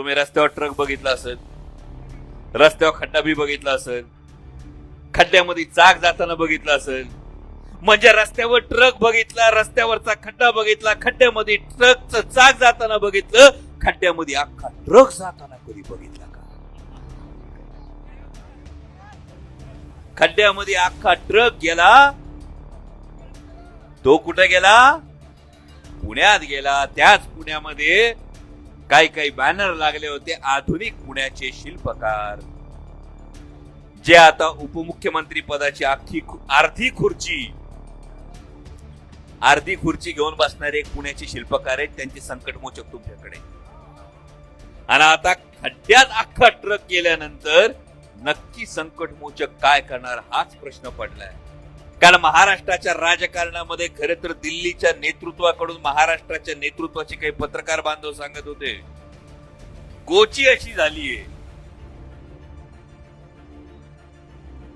तुम्ही रस्त्यावर ट्रक बघितला असेल रस्त्यावर खड्डा बी बघितला असेल खड्ड्यामध्ये चाक जाताना बघितला असेल म्हणजे रस्त्यावर ट्रक बघितला रस्त्यावरचा खड्डा बघितला खड्ड्यामध्ये ट्रकचं चाक जाताना बघितलं खड्ड्यामध्ये अख्खा ट्रक जाताना कधी बघितला का? खड्ड्यामध्ये अख्खा ट्रक गेला तो कुठे गेला? पुण्यात गेला. त्याच पुण्यामध्ये काही काही बॅनर लागले होते आधुनिक पुण्याचे शिल्पकार. जे आता उपमुख्यमंत्री पदाची अख्खी अर्धी खुर्ची अर्धी खुर्ची घेऊन बसणारे पुण्याचे शिल्पकार आहेत त्यांचे संकटमोचक तुमच्याकडे. आणि आता खड्ड्यात अख्खा ट्रक गेल्यानंतर नक्की संकटमोचक काय करणार हाच प्रश्न पडलाय. कारण महाराष्ट्राच्या राजकारणामध्ये खरं तर दिल्लीच्या नेतृत्वाकडून महाराष्ट्राच्या नेतृत्वाचे काही पत्रकार बांधव सांगत होते. गोची अशी झालीये.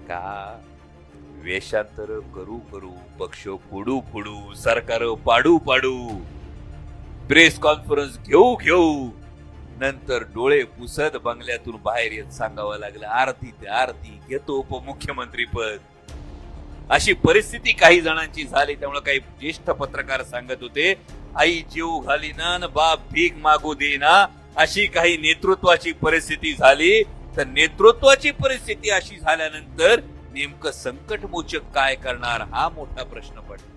का? वेषांतर करू करू पक्ष फोडू फोडू सरकार पाडू पाडू प्रेस कॉन्फरन्स घेऊ घेऊ नंतर डोळे पुसत बंगल्यातून बाहेर येत सांगावं लागलं. आरती ते आरती घेतो उपमुख्यमंत्री पद. अशी परिस्थिती काही जणांची झाली त्यामुळे काही ज्येष्ठ पत्रकार सांगत होते आई जीव घालीना न बाप भीक मागू देना अशी काही नेतृत्वाची परिस्थिती झाली. तर नेतृत्वाची परिस्थिती अशी झाल्यानंतर नेमकं संकटमोचक काय करणार हा मोठा प्रश्न पडला.